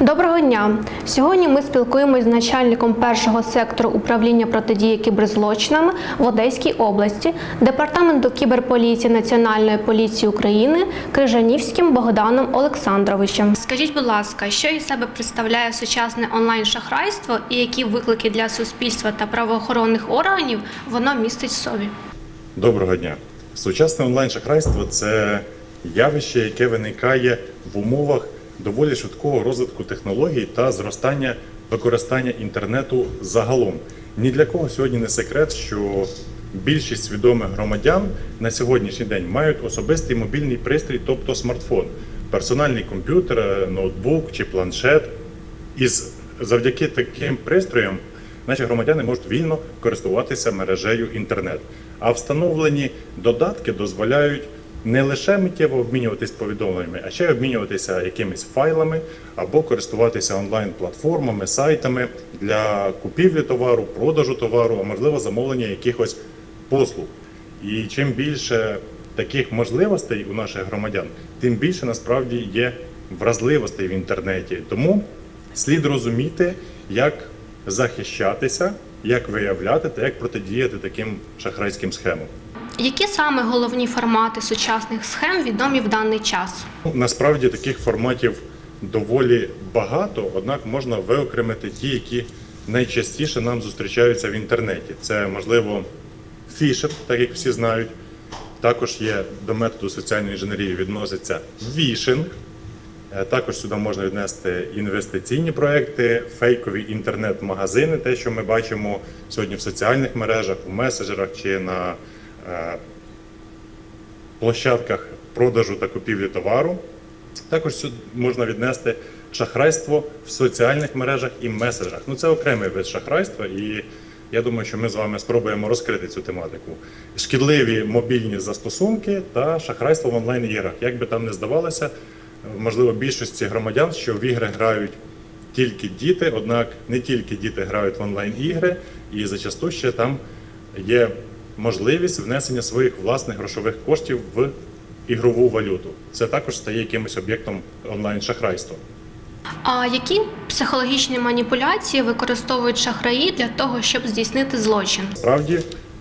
Доброго дня! Сьогодні ми спілкуємось з начальником першого сектору управління протидії кіберзлочинам в Одеській області, департаменту кіберполіції Національної поліції України Крижанівським Богданом Олександровичем. Скажіть, будь ласка, що із себе представляє сучасне онлайн-шахрайство і які виклики для суспільства та правоохоронних органів воно містить в собі? Доброго дня. Сучасне онлайн-шахрайство це явище, яке виникає в умовах доволі швидкого розвитку технологій та зростання використання інтернету загалом. Ні для кого сьогодні не секрет, що більшість свідомих громадян на сьогоднішній день мають особистий мобільний пристрій, тобто смартфон, персональний комп'ютер, ноутбук чи планшет. І завдяки таким пристроям наші громадяни можуть вільно користуватися мережею інтернет. А встановлені додатки дозволяють не лише миттєво обмінюватись повідомленнями, а ще й обмінюватися якимись файлами або користуватися онлайн-платформами, сайтами для купівлі товару, продажу товару, а можливо замовлення якихось послуг. І чим більше таких можливостей у наших громадян, тим більше насправді є вразливостей в інтернеті. Тому слід розуміти, як захищатися, як виявляти та як протидіяти таким шахрайським схемам. Які саме головні формати сучасних схем відомі в даний час? Ну, Насправді таких форматів доволі багато, однак можна виокремити ті, які найчастіше нам зустрічаються в інтернеті. Це можливо фішинг, так як всі знають. Також є до методу соціальної інженерії відноситься вішинг. Е, Також сюди можна віднести інвестиційні проекти, фейкові інтернет-магазини, те, що ми бачимо сьогодні в соціальних мережах, в меседжерах чи на площадках продажу та купівлі товару. Також сюди можна віднести шахрайство в соціальних мережах і меседжах. Ну це окремий вид шахрайства, і я думаю, що ми з вами спробуємо розкрити цю тематику. Шкідливі мобільні застосунки та шахрайство в онлайн-іграх. Як би там не здавалося, можливо, більшості громадян, що в ігри грають тільки діти, однак не тільки діти грають в онлайн-ігри, і зачасту ще там є можливість внесення своїх власних грошових коштів в ігрову валюту. Це також стає якимось об'єктом онлайн-шахрайства. А які психологічні маніпуляції використовують шахраї для того, щоб здійснити злочин? Справді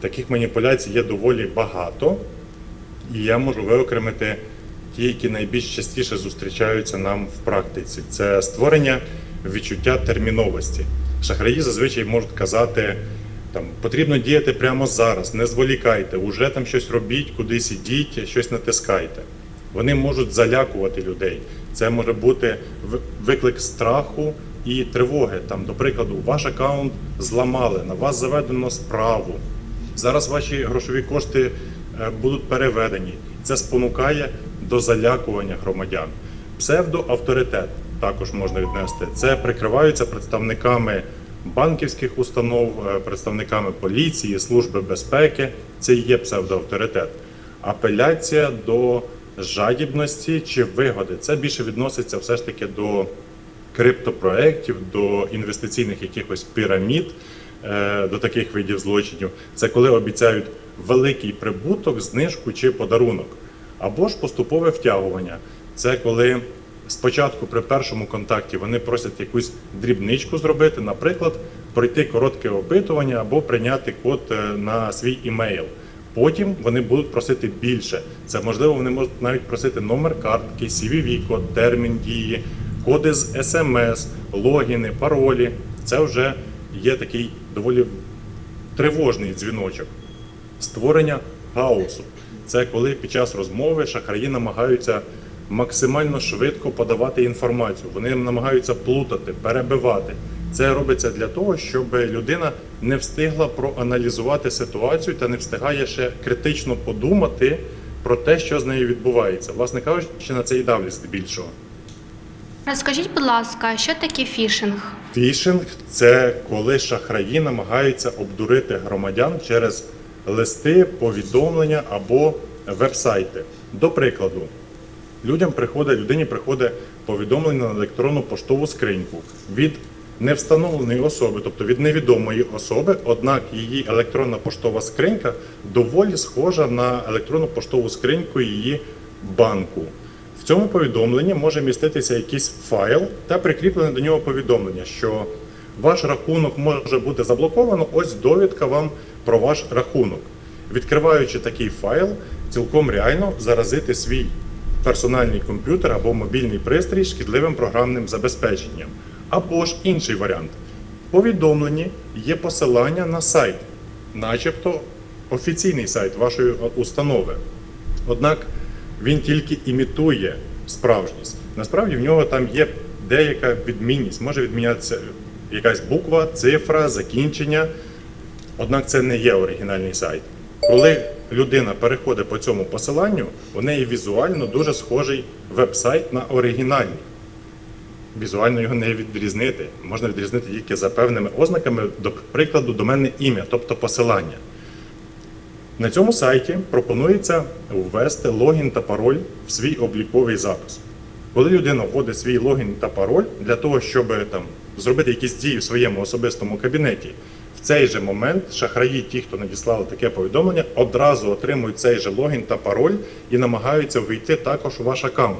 таких маніпуляцій є доволі багато, і я можу виокремити ті, які найбільш частіше зустрічаються нам в практиці. Це створення відчуття терміновості. Шахраї зазвичай можуть казати. Там потрібно діяти прямо зараз, не зволікайте, уже там щось робіть, кудись ідіть, щось натискайте. Вони можуть залякувати людей. Це може бути виклик страху і тривоги. Там, до прикладу, ваш аккаунт зламали, на вас заведено справу. Зараз ваші грошові кошти е, будуть переведені. Це спонукає до залякування громадян. Псевдоавторитет також можна віднести. Це прикриваються представниками банківських установ, е, представниками поліції, служби безпеки. Це є псевдоавторитет. Апеляція до жадібності чи вигоди. Це більше відноситься все ж таки до криптопроєктів, до інвестиційних якихось пірамід, е, до таких видів злочинів. Це коли обіцяють великий прибуток, знижку чи подарунок, або ж поступове втягування. Це коли спочатку при першому контакті вони просять якусь дрібничку зробити, наприклад, пройти коротке опитування або прийняти код е, на свій імейл. Потім вони будуть просити більше. Це можливо, вони можуть навіть просити номер картки, cvv код термін дії, коди з смс, логіни, паролі. Це вже є такий доволі тривожний дзвіночок. Створення хаосу. Це коли під час розмови шахраї намагаються максимально швидко подавати інформацію. Вони намагаються плутати, перебивати. Це робиться для того, щоб людина не встигла проаналізувати ситуацію та не встигає ще критично подумати про те, що з нею відбувається. Власне кажучи, на це і давлять здебільшого. Розкажіть, будь ласка, що таке фішинг? Фішинг це коли шахраї намагаються обдурити громадян через листи, повідомлення або вебсайти. До прикладу, людям приходить, людині приходить повідомлення на електронну поштову скриньку від невстановленої особи, тобто від невідомої особи, однак її електронна поштова скринька доволі схожа на електронну поштову скриньку її банку. В цьому повідомленні може міститися якийсь файл та прикріплене до нього повідомлення, що ваш рахунок може бути заблоковано. Ось довідка вам про ваш рахунок. Відкриваючи такий файл, цілком реально заразити свій персональний комп'ютер або мобільний пристрій шкідливим програмним забезпеченням. Або ж інший варіант. В повідомленні є посилання на сайт, начебто офіційний сайт вашої установи. Однак він тільки імітує справжність. Насправді в нього там є деяка відмінність. Може відмінятися якась буква, цифра, закінчення. Однак це не є оригінальний сайт. Коли людина переходить по цьому посиланню, у неї візуально дуже схожий веб-сайт на оригінальний. Візуально його не відрізнити. Можна відрізнити тільки за певними ознаками, до прикладу, доменне ім'я, тобто посилання. На цьому сайті пропонується ввести логін та пароль в свій обліковий запис. Коли людина вводить свій логін та пароль для того, щоб там, зробити якісь дії в своєму особистому кабінеті, в цей же момент шахраї, ті, хто надіслали таке повідомлення, одразу отримують цей же логін та пароль і намагаються вийти також у ваш аккаунт.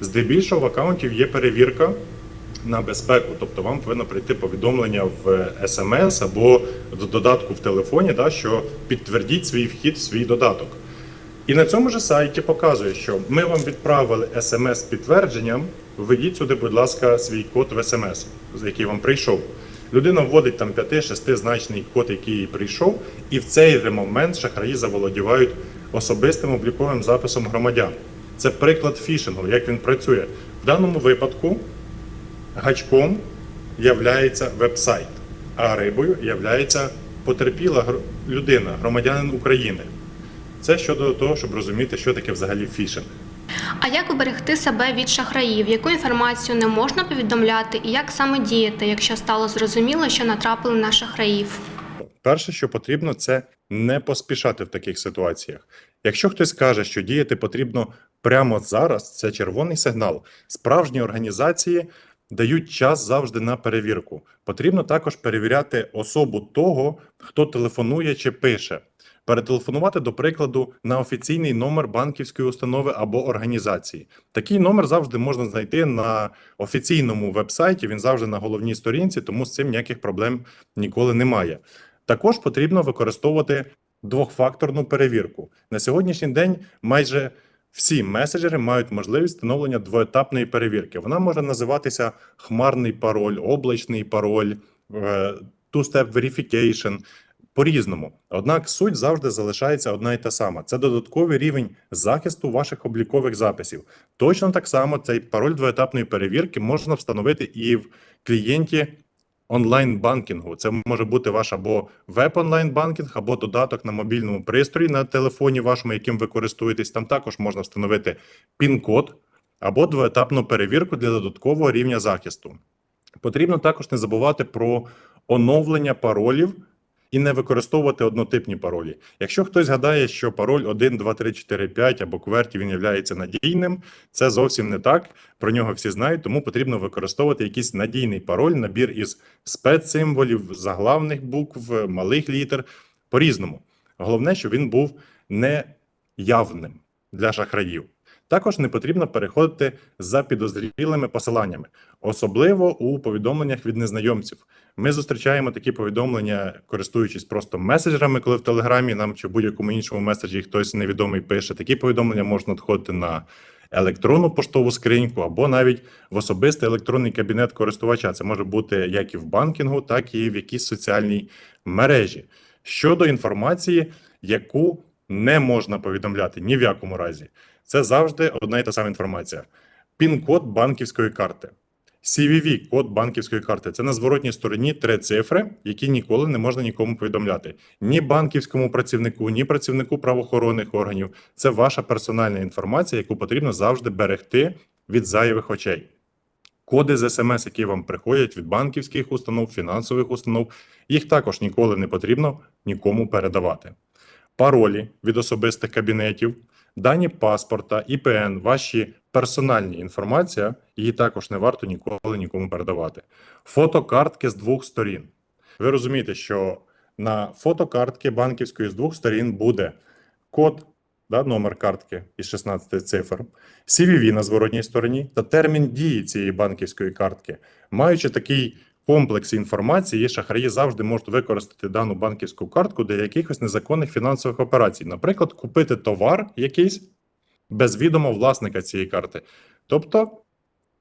Здебільшого в аккаунтів є перевірка на безпеку, тобто вам повинно прийти повідомлення в смс або до додатку в телефоні, да, що підтвердіть свій вхід в свій додаток. І на цьому ж сайті показує, що ми вам відправили смс з підтвердженням. Введіть сюди, будь ласка, свій код в смс, з який вам прийшов. Людина вводить там 5-6 значний код, який їй прийшов, і в цей момент шахраї заволодівають особистим обліковим записом громадян. Це приклад фішингу, як він працює. В даному випадку гачком являється веб-сайт, а рибою являється потерпіла людина, громадянин України. Це щодо того, щоб розуміти, що таке взагалі фішинг. А як уберегти себе від шахраїв? Яку інформацію не можна повідомляти, і як саме діяти, якщо стало зрозуміло, що натрапили на шахраїв? Перше, що потрібно, це не поспішати в таких ситуаціях. Якщо хтось каже, що діяти потрібно прямо зараз, це червоний сигнал. Справжні організації дають час завжди на перевірку. Потрібно також перевіряти особу того, хто телефонує чи пише. Перетелефонувати, до прикладу, на офіційний номер банківської установи або організації. Такий номер завжди можна знайти на офіційному вебсайті. Він завжди на головній сторінці, тому з цим ніяких проблем ніколи немає. Також потрібно використовувати двохфакторну перевірку. На сьогоднішній день майже всі меседжери мають можливість встановлення двоетапної перевірки. Вона може називатися хмарний пароль, облачний пароль, е, two-step verification, по-різному. Однак суть завжди залишається одна і та сама. Це додатковий рівень захисту ваших облікових записів. Точно так само цей пароль двоетапної перевірки можна встановити і в клієнті онлайн-банкінгу. Це може бути ваш або веб-онлайн-банкінг, або додаток на мобільному пристрої на телефоні вашому, яким ви користуєтесь. Там також можна встановити пін-код або двоетапну перевірку для додаткового рівня захисту. Потрібно також не забувати про оновлення паролів і не використовувати однотипні паролі. Якщо хтось гадає, що пароль 1, 2, 3, 4, 5 або кверті він є надійним, це зовсім не так. Про нього всі знають, тому потрібно використовувати якийсь надійний пароль, набір із спецсимволів, заглавних букв, малих літер по-різному. Головне, щоб він був неявним для шахраїв. Також не потрібно переходити за підозрілими посиланнями, особливо у повідомленнях від незнайомців. Ми зустрічаємо такі повідомлення, користуючись просто меседжерами, коли в Телеграмі нам чи в будь-якому іншому меседжі хтось невідомий пише. Такі повідомлення можна надходити на електронну поштову скриньку або навіть в особистий електронний кабінет користувача. Це може бути як і в банкінгу, так і в якійсь соціальній мережі. Щодо інформації, яку не можна повідомляти ні в якому разі. Це завжди одна і та сама інформація. Пін-код банківської карти. CVV – код банківської карти. Це на зворотній стороні три цифри, які ніколи не можна нікому повідомляти. Ні банківському працівнику, ні працівнику правоохоронних органів. Це ваша персональна інформація, яку потрібно завжди берегти від зайвих очей. Коди з смс, які вам приходять від банківських установ, фінансових установ, їх також ніколи не потрібно нікому передавати. Паролі від особистих кабінетів, дані паспорта, ІПН, ваші персональні інформація, її також не варто ніколи нікому передавати. Фотокартки з двох сторін. Ви розумієте, що на фотокартки банківської з двох сторін буде код да, номер картки із 16 цифр, CVV на зворотній стороні та термін дії цієї банківської картки. Маючи такий комплекс інформації, шахраї завжди можуть використати дану банківську картку для якихось незаконних фінансових операцій. Наприклад, купити товар якийсь без відома власника цієї карти. Тобто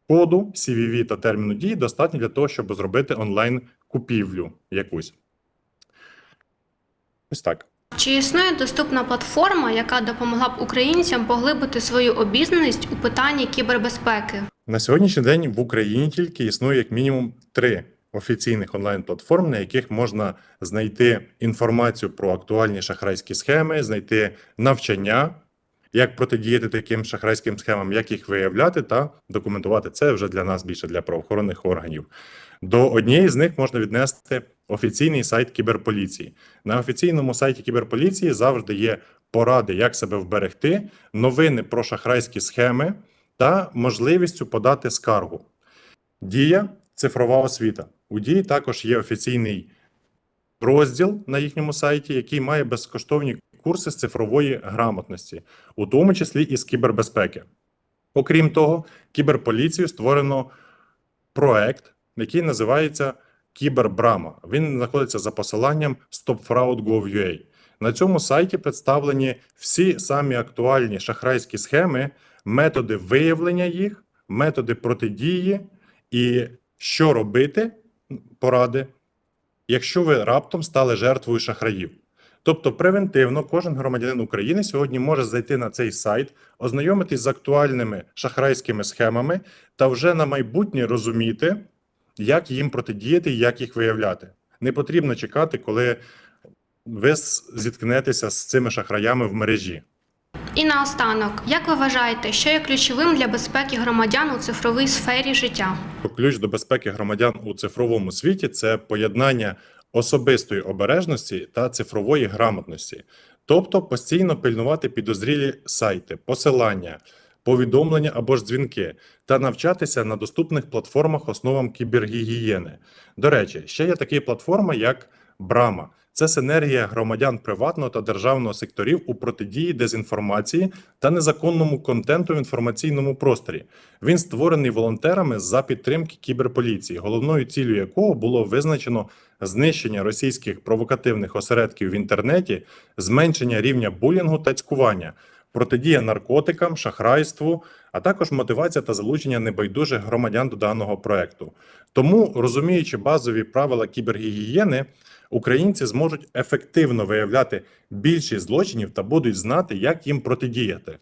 коду, CVV та терміну дії достатньо для того, щоб зробити онлайн купівлю якусь. Ось так. Чи існує доступна платформа, яка допомогла б українцям поглибити свою обізнаність у питанні кібербезпеки? На сьогоднішній день в Україні тільки існує як мінімум три офіційних онлайн-платформ, на яких можна знайти інформацію про актуальні шахрайські схеми, знайти навчання, як протидіяти таким шахрайським схемам, як їх виявляти та документувати. Це вже для нас більше для правоохоронних органів. До однієї з них можна віднести офіційний сайт кіберполіції. На офіційному сайті кіберполіції завжди є поради, як себе вберегти, новини про шахрайські схеми та можливістю подати скаргу. Дія цифрова освіта. У дії також є офіційний розділ на їхньому сайті, який має безкоштовні курси з цифрової грамотності, у тому числі і з кібербезпеки. Окрім того, кіберполіцію створено проект, який називається Кібербрама. Він знаходиться за посиланням stopfraud.gov.ua. На цьому сайті представлені всі самі актуальні шахрайські схеми, методи виявлення їх, методи протидії і що робити, поради, якщо ви раптом стали жертвою шахраїв. Тобто, превентивно кожен громадянин України сьогодні може зайти на цей сайт, ознайомитись з актуальними шахрайськими схемами та вже на майбутнє розуміти, як їм протидіяти і як їх виявляти. Не потрібно чекати, коли ви зіткнетеся з цими шахраями в мережі. І наостанок, як ви вважаєте, що є ключовим для безпеки громадян у цифровій сфері життя? Ключ до безпеки громадян у цифровому світі це поєднання особистої обережності та цифрової грамотності, тобто постійно пильнувати підозрілі сайти, посилання, повідомлення або ж дзвінки та навчатися на доступних платформах основам кібергігієни. До речі, ще є така платформа, як Брама. Це синергія громадян приватного та державного секторів у протидії дезінформації та незаконному контенту в інформаційному просторі. Він створений волонтерами за підтримки кіберполіції, головною ціллю якого було визначено знищення російських провокативних осередків в інтернеті, зменшення рівня булінгу та цькування, протидія наркотикам, шахрайству, а також мотивація та залучення небайдужих громадян до даного проекту. Тому, розуміючи базові правила кібергігієни, українці зможуть ефективно виявляти більшість злочинів та будуть знати, як їм протидіяти.